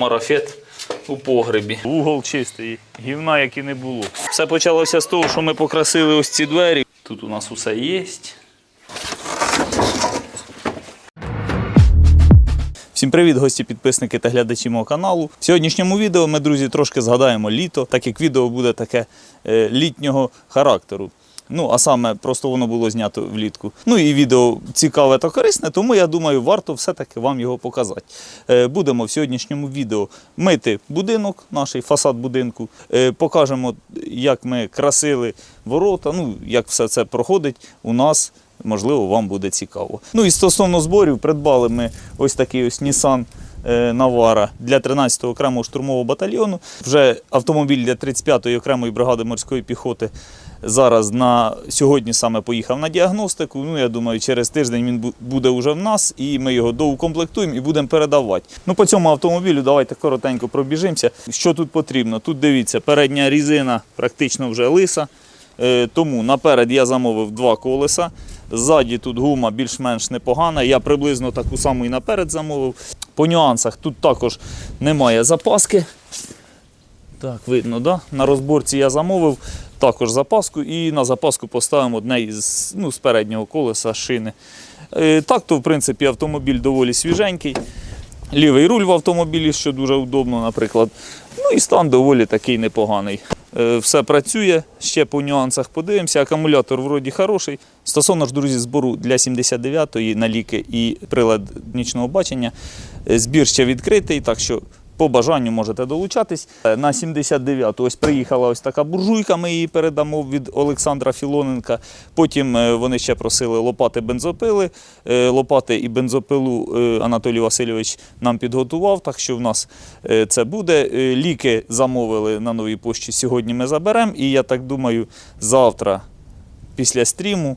Марафет у погребі. Угол чистий, гівна, як і не було. Все почалося з того, що ми покрасили ось ці двері. Тут у нас усе є. Всім привіт, гості, підписники та глядачі мого каналу. В сьогоднішньому відео ми, друзі, трошки згадаємо літо, так як відео буде таке е, літнього характеру. Ну, а саме просто воно було знято влітку. Ну і відео цікаве та корисне, тому я думаю, варто все-таки вам його показати. Е, будемо в сьогоднішньому відео мити будинок, наш фасад будинку. Е, покажемо, як ми красили ворота, ну, як все це проходить у нас. Можливо, вам буде цікаво. Ну і стосовно зборів, придбали ми ось такий ось Nissan е, Navara для 13-го окремого штурмового батальйону. Вже автомобіль для 35-ї окремої бригади морської піхоти зараз на сьогодні саме поїхав на діагностику. Ну, я думаю, через тиждень він буде вже в нас, і ми його доукомплектуємо і будемо передавати. Ну, по цьому автомобілю давайте коротенько пробіжимося. Що тут потрібно? Тут дивіться, передня різина практично вже лиса. Е, Тому наперед я замовив два колеса. Ззаді тут гума більш-менш непогана. Я приблизно таку саму і наперед замовив. По нюансах тут також немає запаски. Так, видно, да? На розборці я замовив також запаску і на запаску поставимо одне із ну, з переднього колеса шини. Е, Так то, в принципі, автомобіль доволі свіженький. Лівий руль в автомобілі, що дуже удобно, наприклад. Ну і стан доволі такий непоганий. Е, Все працює, ще по нюансах подивимося. Акумулятор вроді хороший. Стосовно ж, друзі, збору для 79-ї на ліки і прилад нічного бачення, е, збір ще відкритий, так що по бажанню можете долучатись. Е, На 79-ту ось приїхала ось така буржуйка, ми її передамо від Олександра Філоненка. Потім е, вони ще просили лопати бензопили. Лопати і бензопилу Анатолій Васильович нам підготував, так що в нас це буде. Ліки замовили на новій пошті. Сьогодні ми заберемо. І я так думаю, завтра після стріму.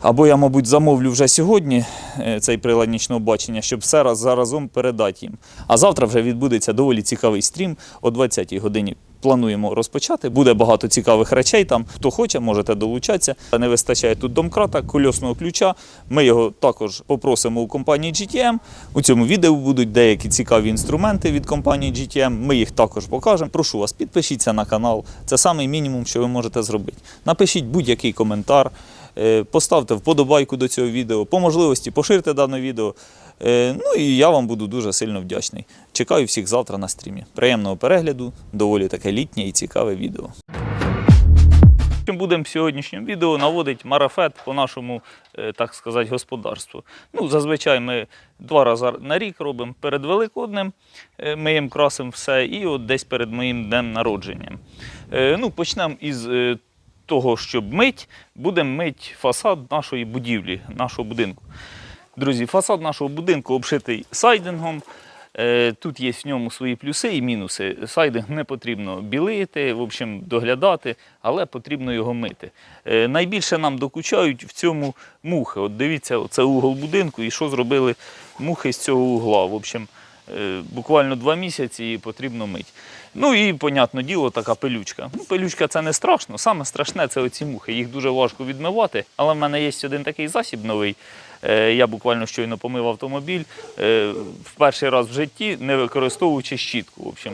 Або я, мабуть, замовлю вже сьогодні е, цей прилад нічного бачення, щоб все раз заразом передати їм. А завтра вже відбудеться доволі цікавий стрім о 20-й годині. Плануємо розпочати. Буде багато цікавих речей там. Хто хоче, можете долучатися. Не вистачає тут домкрата, кольосного ключа. Ми його також попросимо у компанії GTM. У цьому відео будуть деякі цікаві інструменти від компанії GTM. Ми їх також покажемо. Прошу вас, підпишіться на канал. Це самий мінімум, що ви можете зробити. Напишіть будь-який коментар. Е, Поставте вподобайку до цього відео, по можливості поширте дане відео. Е, Ну і я вам буду дуже сильно вдячний. Чекаю всіх завтра на стрімі. Приємного перегляду, доволі таке літнє і цікаве відео. Будемо в сьогоднішньому відео наводити марафет по нашому, е, так сказати, господарству. Ну, зазвичай ми два рази на рік робимо перед Великоднем, е, ми їм красимо все, і от десь перед моїм днем народження. Ну, почнемо із того, щоб мить, будемо мить фасад нашої будівлі, нашого будинку. Друзі, фасад нашого будинку обшитий сайдингом. Е, Тут є в ньому свої плюси і мінуси. Сайдинг не потрібно білити, в общем, доглядати, але потрібно його мити. Е, Найбільше нам докучають в цьому мухи. От дивіться, це угол будинку, і що зробили мухи з цього угла. В общем, е, буквально два місяці і потрібно мити. Ну і, понятне діло, така пилючка. Ну, пилючка це не страшно. Саме страшне це оці мухи. Їх дуже важко відмивати. Але в мене є один такий засіб новий. Е, Я буквально щойно помив автомобіль е, в перший раз в житті, не використовуючи щітку. В общем,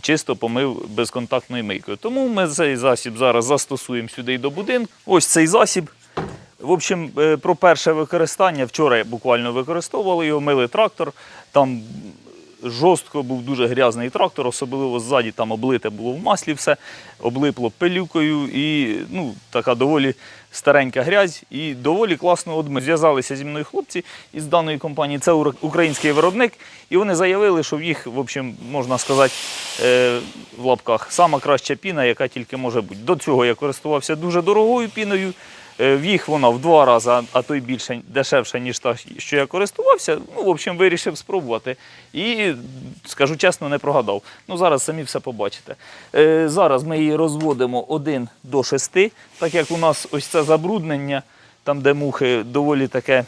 чисто помив безконтактною мийкою. Тому ми цей засіб зараз застосуємо сюди і до будинку. Ось цей засіб. В общем, е, про перше використання. Вчора буквально використовували його, мили трактор. Там жорстко був дуже грязний трактор, особливо ззаді там облите було в маслі все, облипло пилюкою і ну, така доволі старенька грязь. І доволі класно от ми зв'язалися зі мною хлопці із даної компанії. Це український виробник, і вони заявили, що в їх, в общем, можна сказати, е, в лапках сама краща піна, яка тільки може бути. До цього я користувався дуже дорогою піною. Е, В їх вона в два рази, а- то й більше дешевше, ніж та, що я користувався. Ну, в общем, вирішив спробувати. І, скажу чесно, не прогадав. Ну, зараз самі все побачите. Е, зараз ми її розводимо 1 до 6, так як у нас ось це забруднення, там, де мухи доволі таке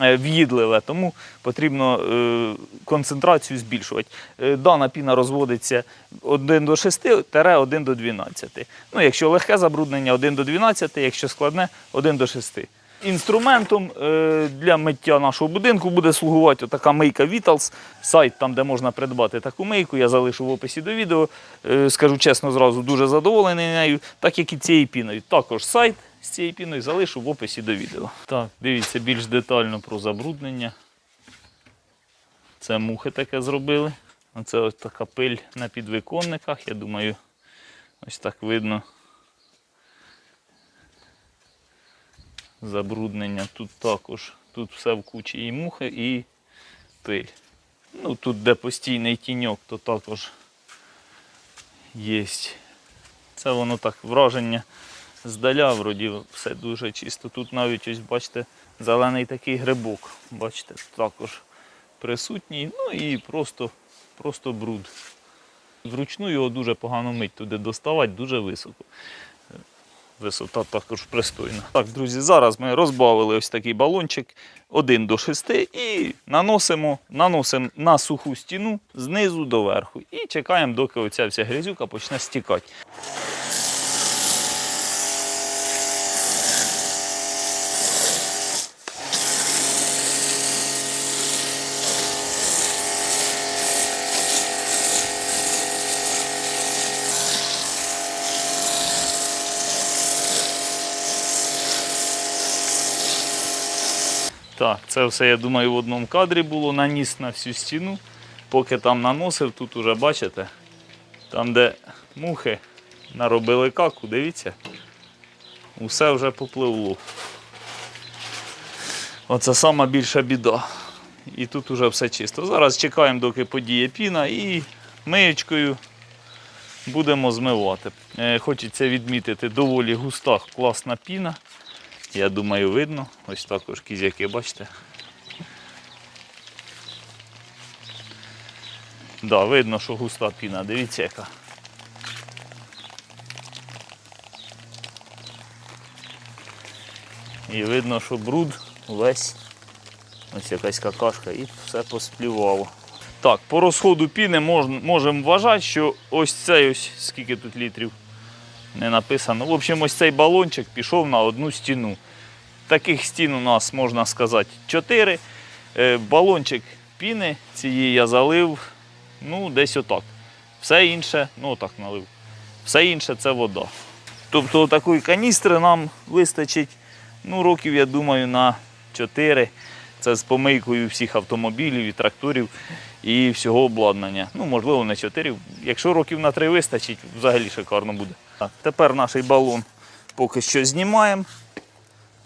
е, в'їдливе, тому потрібно е, концентрацію збільшувати. Е, Дана піна розводиться 1 до 6, 1 до 12. Ну, якщо легке забруднення 1 до 12, якщо складне 1 до 6. інструментом для миття нашого будинку буде слугувати така мийка Vitals. Сайт, там, де можна придбати таку мийку, я залишу в описі до відео. Скажу чесно, зразу дуже задоволений нею, так як і цією піною. Також сайт з цією піною залишу в описі до відео. Так, дивіться більш детально про забруднення. Це мухи таке зробили. Оце ось така пиль на підвиконниках. Я думаю, ось так видно. Забруднення тут також. Тут все в кучі і мухи, і пиль. Ну, тут, де постійний тіньок, то також є. Це воно так враження здаля, вроді все дуже чисто. Тут навіть ось бачите, зелений такий грибок. Бачите, також присутній. Ну і просто, просто бруд. Вручну його дуже погано мить, туди доставати дуже високо. Висота також пристойна. Так, друзі, зараз ми розбавили ось такий балончик 1 до 6 і наносимо, наносимо на суху стіну знизу до верху. І чекаємо, доки оця вся грязюка почне стікати. Так, це все, я думаю, в одному кадрі було. Наніс на всю стіну. Поки там наносив, тут уже бачите, там, де мухи наробили каку, дивіться, усе вже попливло. Оце сама більша біда. І тут уже все чисто. Зараз чекаємо, доки подіє піна і миєчкою будемо змивати. Е, Хочеться відмітити, доволі густа, класна піна. Я думаю, видно. Ось також кізяки, бачите. Да, видно, що густа піна. Дивіться яка. І видно, що бруд весь. Ось якась какашка і все посплювало. Так, по розходу піни можемо вважати, що ось цей ось скільки тут літрів не написано. В общем, ось цей балончик пішов на одну стіну. Таких стін у нас, можна сказати, 4. Балончик піни цієї я залив, ну, десь отак. Все інше, ну отак налив. Все інше це вода. Тобто такої каністри нам вистачить, ну, років, я думаю, на 4. Це з помийкою всіх автомобілів і тракторів і всього обладнання. Ну, можливо, не 4. Якщо років на 3 вистачить, взагалі шикарно буде. Тепер наш балон поки що знімаємо.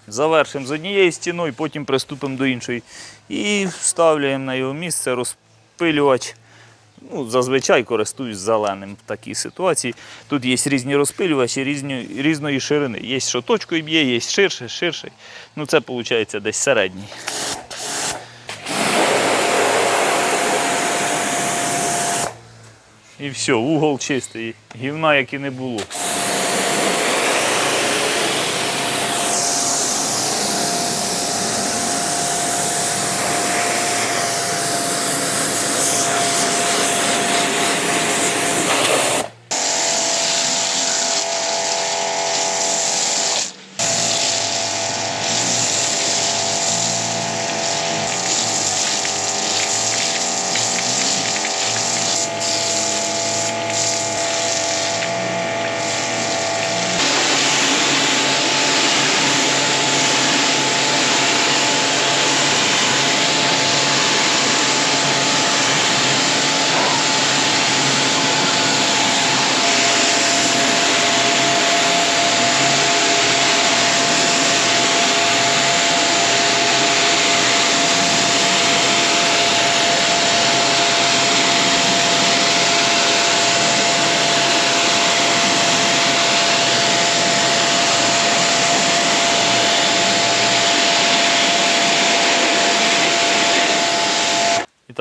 Завершимо з однією стіною, потім приступимо до іншої. І вставляємо на його місце розпилювач. Ну, зазвичай користуюсь зеленим в такій ситуації. Тут є різні розпилювачі різні, різної ширини. Є, що точкою б'є, є ширше, ширший. Ну, це виходить десь середній. І все, угол чистий, гівна як і не було.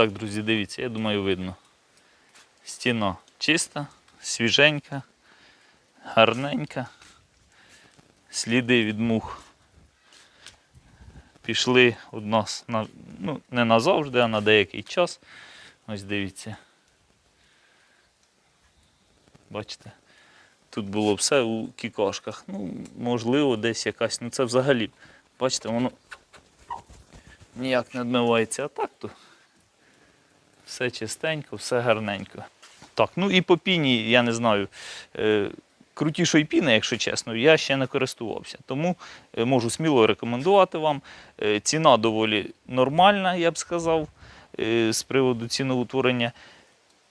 Так, друзі, дивіться, я думаю, видно. Стіна чиста, свіженька, гарненька. Сліди від мух пішли у нас на, ну, не назавжди, а на деякий час. Ось дивіться. Бачите? Тут було все у кікошках. Ну, можливо, десь якась, ну це взагалі Бачите, воно ніяк не відмивається. А так то все чистенько, все гарненько. Так, ну і по піні, я не знаю. Е, крутішої піни, якщо чесно, я ще не користувався. Тому е, можу сміло рекомендувати вам. Е, ціна доволі нормальна, я б сказав, з приводу ціноутворення.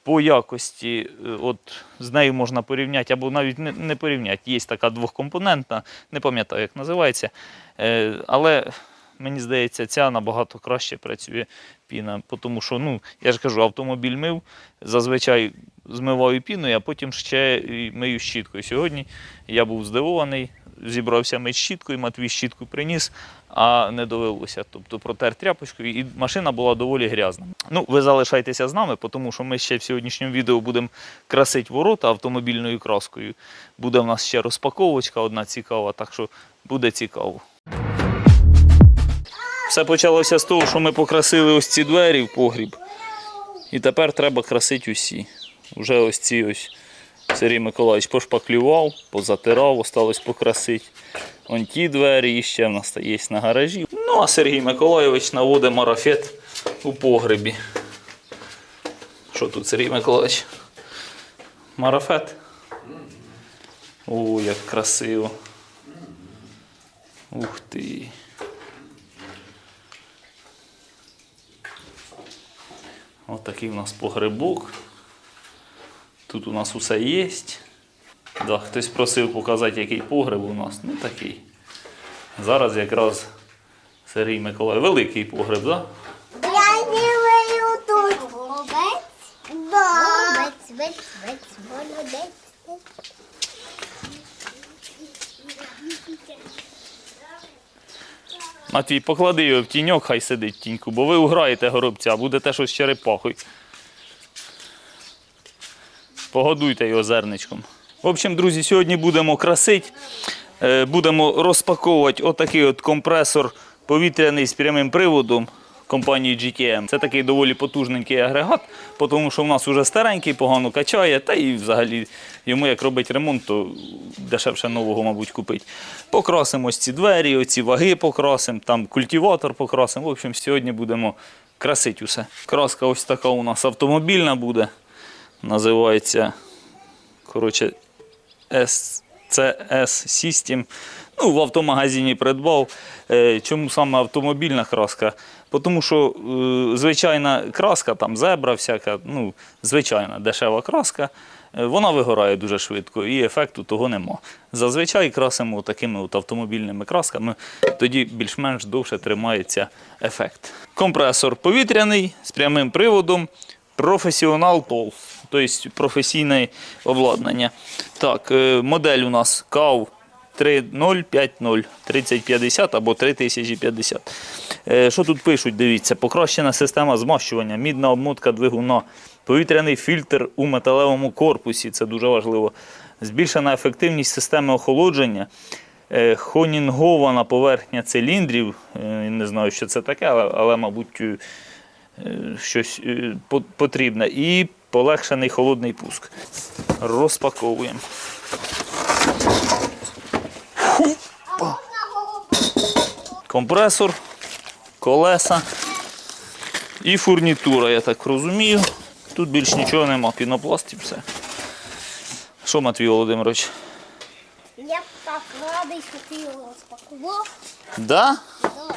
По якості, от з нею можна порівняти, або навіть не, не порівняти. Є така двохкомпонентна, не пам'ятаю, як називається. Але мені здається, ця набагато краще працює піна. Тому що, ну, я ж кажу, автомобіль мив, зазвичай змиваю піною, а потім ще мию щіткою. Сьогодні я був здивований, зібрався мити щіткою, Матвій щітку приніс, а не довелося. Тобто протер тряпочкою, і машина була доволі грязна. Ну, ви залишайтеся з нами, тому що ми ще в сьогоднішньому відео будемо красити ворота автомобільною краскою. Буде в нас ще розпаковочка одна цікава, так що буде цікаво. Все почалося з того, що ми покрасили ось ці двері в погріб. І тепер треба красити усі. Уже ось ці ось Сергій Миколаївич пошпаклював, позатирав, осталось покрасити. Вон ті двері і ще в нас є на гаражі. Ну а Сергій Миколаївич наводить марафет у погребі. Що тут Сергій Миколаївич? Марафет? О, як красиво. Ух ти. Ось такий у нас погребок. Тут у нас усе є. Да, хтось просив показати, який погреб у нас. Ну такий. Зараз якраз Сергій Миколай. Великий погреб, так? Да? Я не тут. Молодець? Да. Молодець, молодець. Матвій, поклади його в тіньок, хай сидить в тіньку, бо ви уграєте горобця, буде те, що з черепахою. Погодуйте його зерничком. В общем, друзі, сьогодні будемо красити. Е, Будемо розпаковувати отакий от компресор повітряний з прямим приводом компанії GTM. Це такий доволі потужненький агрегат, тому що в нас вже старенький, погано качає, та і взагалі йому як робити ремонт, то дешевше нового, мабуть, купити. Покрасимо ці двері, оці ваги покрасимо, там культиватор покрасимо. В общем, сьогодні будемо красити усе. Краска ось така у нас автомобільна буде. Називається коротше, SCS System. Ну, в автомагазині придбав. Е, Чому саме автомобільна краска? Тому що е, звичайна краска, там зебра, всяка, ну, звичайна дешева краска, е, вона вигорає дуже швидко і ефекту того нема. Зазвичай красимо такими от автомобільними красками, тоді більш-менш довше тримається ефект. Компресор повітряний з прямим приводом. Професіонал Толф, тобто професійне обладнання. Так, модель у нас CAV 3050 3050 або 3050. Е, Що тут пишуть? Дивіться, покращена система змащування, мідна обмотка двигуна, повітряний фільтр у металевому корпусі, це дуже важливо. Збільшена ефективність системи охолодження. Е, Хонінгована поверхня циліндрів. Е, Не знаю, що це таке, але, але мабуть, щось потрібне. І полегшений холодний пуск. Розпаковуємо. Компресор, колеса і фурнітура, я так розумію. Тут більш нічого нема, пінопласт і все. Що, Матвій Володимирович? Я так радий, що ти його розпакував. Да? Да.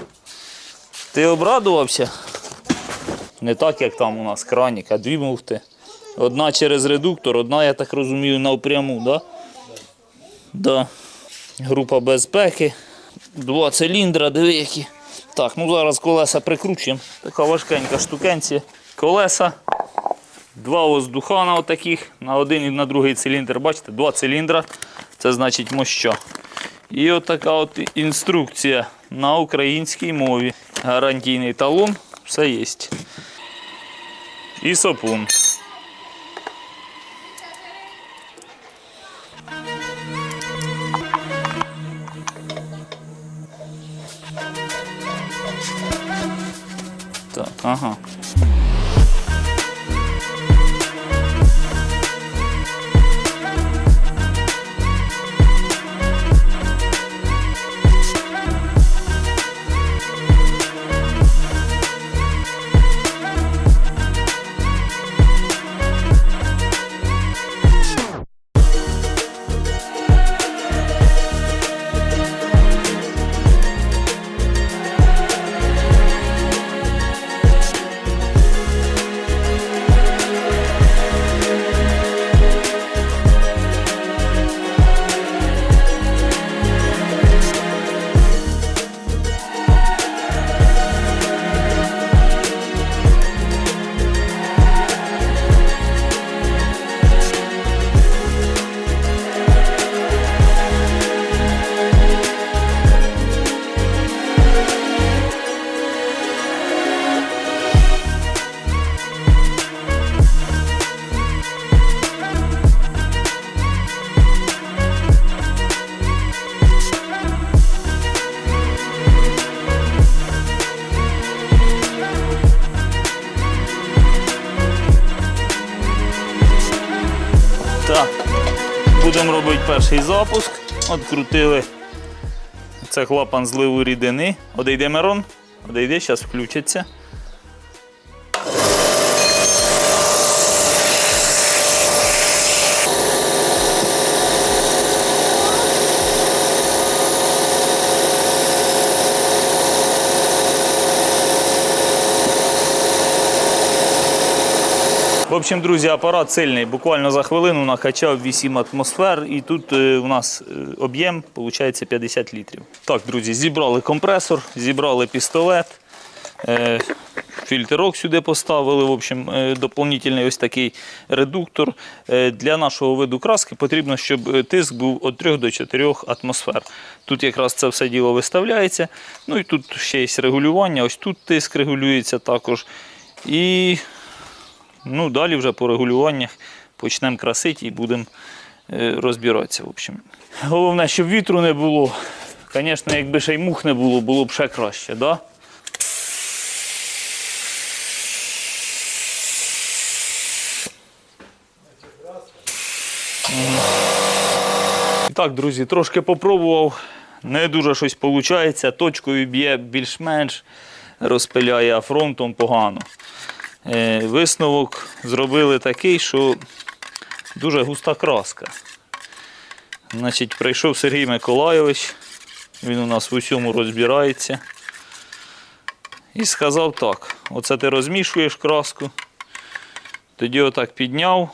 Ти обрадувався? Не так, як там у нас кранік, а дві муфти. Одна через редуктор, одна, я так розумію, навпряму, да? Да. Група безпеки. Два циліндра, диви які. Так, ну зараз колеса прикручуємо. Така важкенька штукенція. Колеса. Два воздухана отаких на один і на другий циліндр. Бачите, два циліндра. Це значить моща. І отака от інструкція на українській мові. Гарантійний талон, все є. І сапун. ага. Перший запуск. Открутили. Це клапан зливу рідини. Одійде Мирон. Одійде, зараз включиться. В общем, друзі, апарат сильний. Буквально за хвилину накачав 8 атмосфер, і тут е, у нас е, об'єм виходить 50 літрів. Так, друзі, зібрали компресор, зібрали пістолет, е, фільтрок сюди поставили. В общем, е, доповнительний ось такий редуктор. Е, для нашого виду краски потрібно, щоб е, тиск був від 3 до 4 атмосфер. Тут якраз це все діло виставляється. Ну і тут ще є регулювання. Ось тут тиск регулюється також. І Ну, далі вже по регулюваннях почнемо красити і будемо е, розбиратися. В общем. Головне, щоб вітру не було. Звісно, якби ще й мух не було, було б ще краще, да? Так, друзі, трошки попробував. Не дуже щось виходить. Точкою б'є більш-менш, розпиляє, фронтом погано. Е, Висновок зробили такий, що дуже густа краска. Значить, прийшов Сергій Миколайович, він у нас в усьому розбирається. І сказав так: оце ти розмішуєш краску, тоді отак підняв,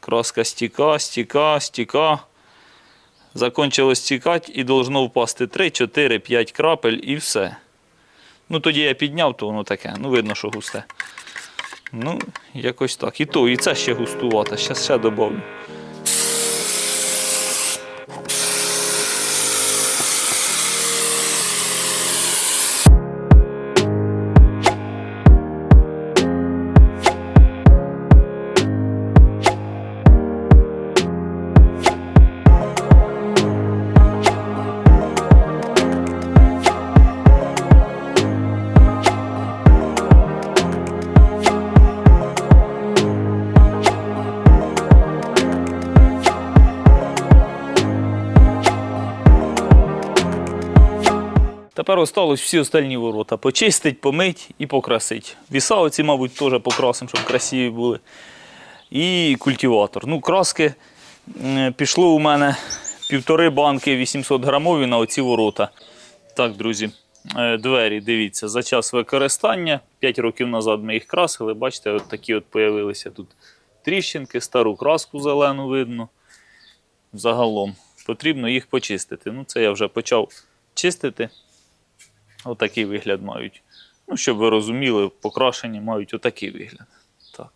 краска стіка, стіка, стіка. Закончилось стікати і должно впасти 3, 4, 5 крапель і все. Ну тоді я підняв, то воно таке, ну видно, що густе. Ну, якось так. І то, і це ще густувато. Зараз ще додавлю. Тепер осталось всі остальні ворота. Почистить, помить і покрасить. Віса мабуть, теж покрасимо, щоб красиві були. І культиватор. Ну, краски пішло у мене півтори банки 800 грамові на оці ворота. Так, друзі, е, двері, дивіться, за час використання. 5 років назад ми їх красили. Бачите, от такі от появилися тут тріщинки, стару краску зелену видно. Загалом потрібно їх почистити. Ну, це я вже почав чистити. Отакий вигляд мають. Ну, щоб ви розуміли, покрашені мають отакий вигляд. Так.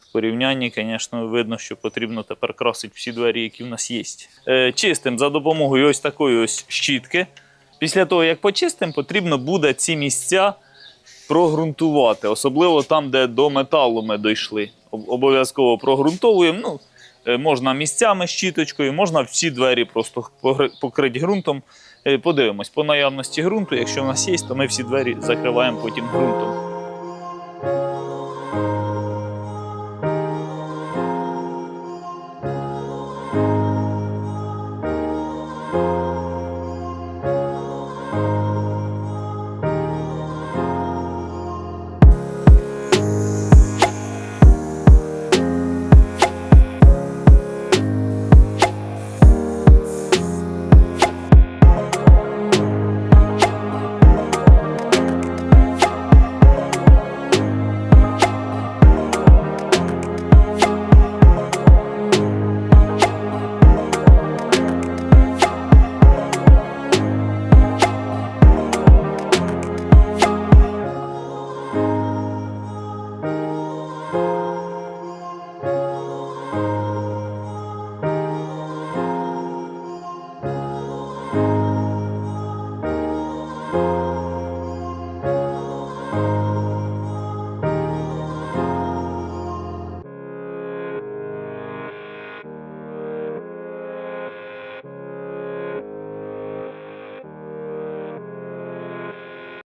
В порівнянні, звісно, видно, що потрібно тепер красити всі двері, які в нас є. Е, чистим за допомогою ось такої ось щітки. Після того, як почистимо, потрібно буде ці місця прогрунтувати. Особливо там, де до металу ми дійшли. Обов'язково прогрунтовуємо. Ну, можна місцями щіточкою, можна всі двері просто покрити ґрунтом. Е, Подивимось, по наявності ґрунту, якщо в нас є, то ми всі двері закриваємо потім ґрунтом.